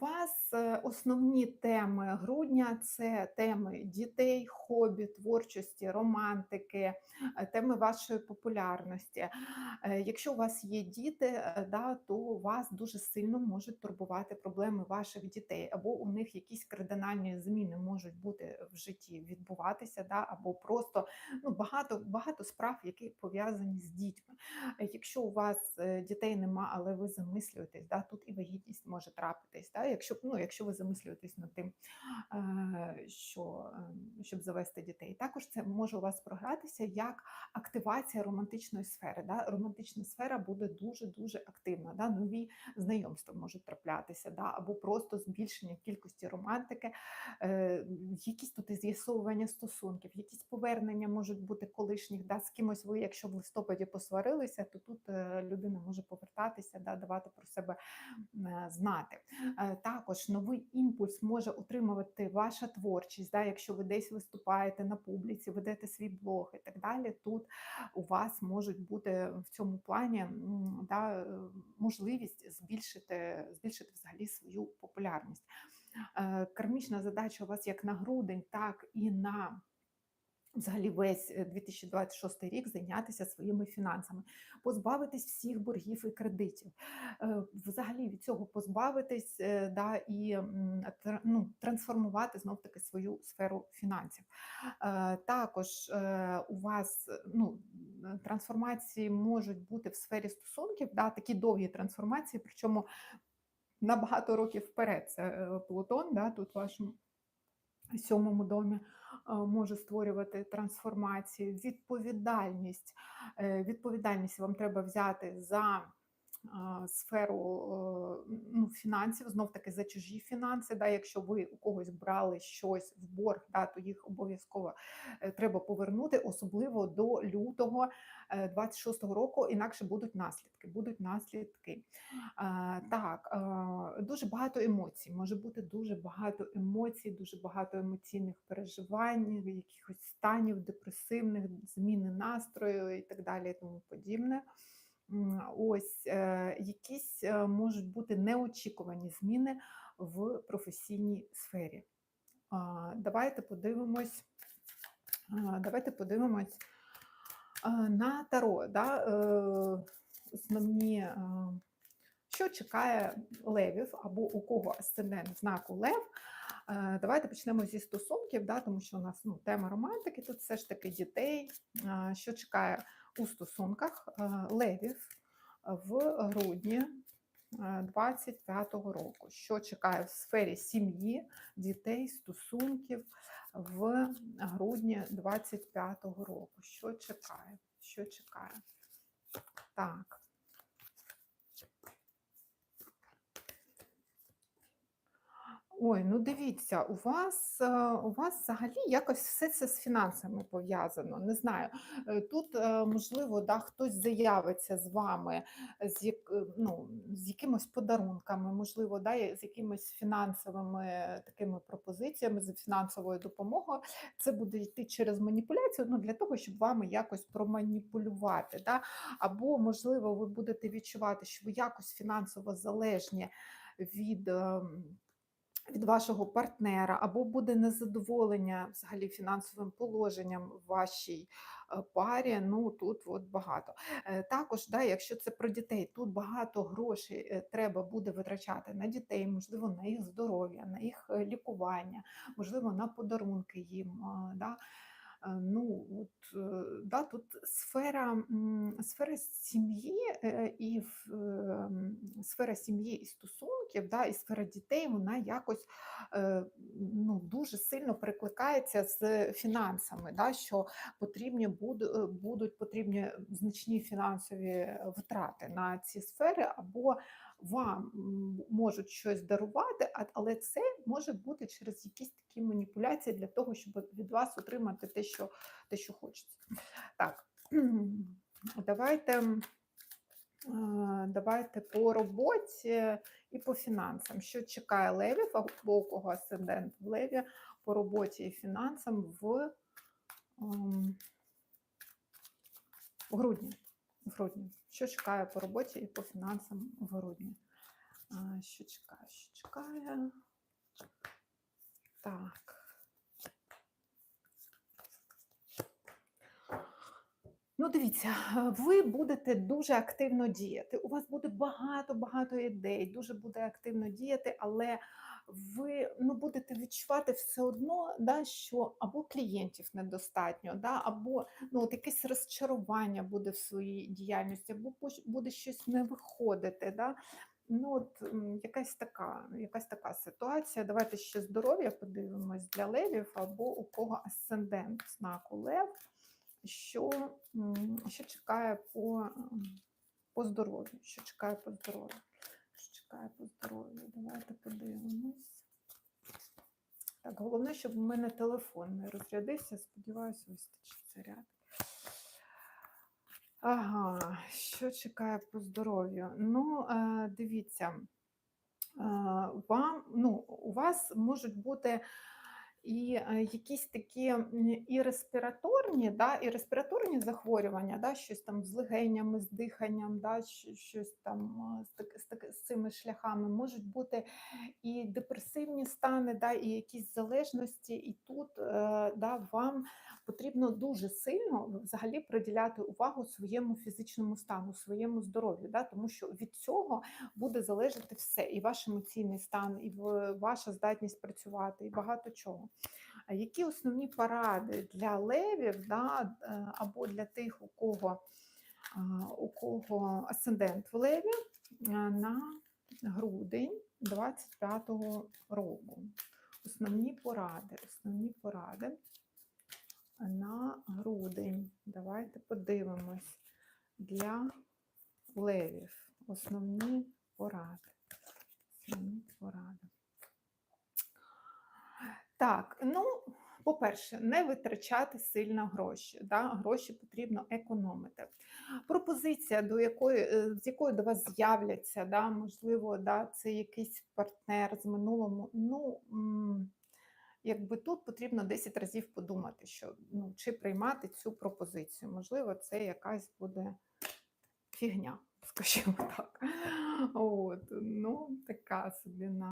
вас е, основні теми грудня це теми дітей, хобі, творчості, романтики, е, теми вашої популярності. Е, Якщо у вас є діти, да, то вас дуже сильно можуть турбувати проблеми ваших дітей, або у них якісь кардинальні зміни можуть бути в житті відбуватися, да, або просто ну, багато, багато справ, які пов'язані з дітьми. Якщо у вас дітей нема, але ви замислюєтесь, да, тут і вагітність може трапитись. Да, якщо, ну, якщо ви замислюєтесь над тим, е, що, е, щоб завести дітей. Також це може у вас програтися як активація романтичної сфери. Да? Романтична сфера буде дуже-дуже активна. Да? Нові знайомства можуть траплятися, да? або просто збільшення кількості романтики, е, якісь тут і з'ясовування стосунків, якісь повернення можуть бути колишніх. Да? З кимось ви, якщо в листопаді посварилися, то тут людина може повертатися, да? давати про себе знати. Е, Також новий імпульс може отримувати ваша творчість, да, якщо ви десь виступаєте на публіці, ведете свій блог і так далі. Тут у вас можуть бути в цьому плані да, е, можливість збільшити, збільшити взагалі свою популярність. Е, Кармічна задача у вас як на грудень, так і на Взагалі, весь е, 2026 рік зайнятися своїми фінансами, позбавитись всіх боргів і кредитів, Е, взагалі від цього позбавитись е, да, і ну, трансформувати знов таки свою сферу фінансів. Е, Також е, у вас е, ну, е, трансформації можуть бути в сфері стосунків, да, такі довгі трансформації, причому на багато років вперед. Це е, Плутон, да, тут вашому сьомому домі е, може створювати трансформації, відповідальність. Е, Відповідальність вам треба взяти за сферу е, ну, фінансів, знов таки за чужі фінанси. Да, якщо ви у когось брали щось в борг, да, то їх обов'язково е, треба повернути, особливо до лютого е, 26-го року, інакше будуть наслідки. Будуть наслідки. Е, Так, е, дуже багато емоцій. Може бути дуже багато емоцій, дуже багато емоційних переживань, якихось станів депресивних, зміни настрою і так далі, і тому подібне. Ось е, якісь е, можуть бути неочікувані зміни в професійній сфері. Давайте подивимось. Давайте подивимось на таро. Да? е, Основні, е, що чекає левів або у кого асцендент знаку лев. Е, Давайте почнемо зі стосунків, да, тому що у нас ну, тема романтики, тут все ж таки дітей. Е, Що чекає у стосунках е, левів в грудні 25-го року? Що чекає в сфері сім'ї, дітей, стосунків в грудні 25-го року? Що чекає? Що чекає? Так. Ой, ну дивіться, у вас, е, у вас взагалі якось все це з фінансами пов'язано. Не знаю. Е, Тут, е, можливо, да, хтось заявиться з вами з, як, ну, з якимось подарунками, можливо, да, з якимись фінансовими такими пропозиціями, з фінансовою допомогою. Це буде йти через маніпуляцію ну, для того, щоб вами якось проманіпулювати. Да? Або, можливо, ви будете відчувати, що ви якось фінансово залежні від. Ем, від вашого партнера, або буде незадоволення взагалі фінансовим положенням в вашій е, парі. Ну тут от багато. Е, Також, да, якщо це про дітей, тут багато грошей е, треба буде витрачати на дітей, можливо, на їх здоров'я, на їх лікування, можливо, на подарунки їм. Да. Ну, от, да, тут сфера, сфера сім'ї і в- е, м, сфера сім'ї і стосунків, да, і сфера дітей, вона якось е, ну, дуже сильно перекликається з фінансами, да, що потрібні буд- е, будуть потрібні значні фінансові витрати на ці сфери, або вам можуть щось дарувати, але це може бути через якісь такі маніпуляції для того, щоб від вас отримати те, що, те, що хочеться. Так, давайте. Давайте по роботі і по фінансам. Що чекає левів, або кого асцендент в леві по роботі і фінансам в, ем, грудні. В грудні. Що чекає по роботі і по фінансам в грудні? Що чекає, що чекає? Так. Ну, дивіться, е, ви будете дуже активно діяти. У вас буде багато-багато ідей, дуже буде активно діяти, але ви ну, будете відчувати все одно, да, що або клієнтів недостатньо, да, або ну, от якесь розчарування буде в своїй діяльності, або буде щось не виходити. Да. Ну, от якась така, якась така ситуація. Давайте ще здоров'я подивимось для левів, або у кого асцендент знаку лев що, що чекає по, по здоров'ю, що чекає по здоров'ю, що чекає по здоров'ю. Давайте подивимось. Так, головне, щоб у мене телефон не розрядився. Сподіваюся, вистачить заряд. Ага, що чекає по здоров'ю? Ну, е, дивіться, е, вам, ну, у вас можуть бути і е, якісь такі і респіраторні, да, і респіраторні захворювання, да, щось там з легенями, з диханням, да, щось там з, з, з цими шляхами, можуть бути і депресивні стани, да, і якісь залежності. І тут е, да, вам потрібно дуже сильно взагалі приділяти увагу своєму фізичному стану, своєму здоров'ю, да, тому що від цього буде залежати все, і ваш емоційний стан, і ваша здатність працювати, і багато чого. Які основні поради для левів, да, е, або для тих, у кого, у кого асцендент в леві е, на грудень 25-го року? Основні поради, основні поради на грудень. Давайте подивимось для левів. Основні поради. Основні поради. Так, ну, по-перше, не витрачати сильно гроші. Да? Гроші потрібно економити. Пропозиція, до якої, е, з якою до вас з'являться, да? можливо, да, це якийсь партнер з минулому. Ну, якби тут потрібно 10 разів подумати, що ну, чи приймати цю пропозицію. Можливо, це якась буде фігня, скажімо так. От, ну, така собі на.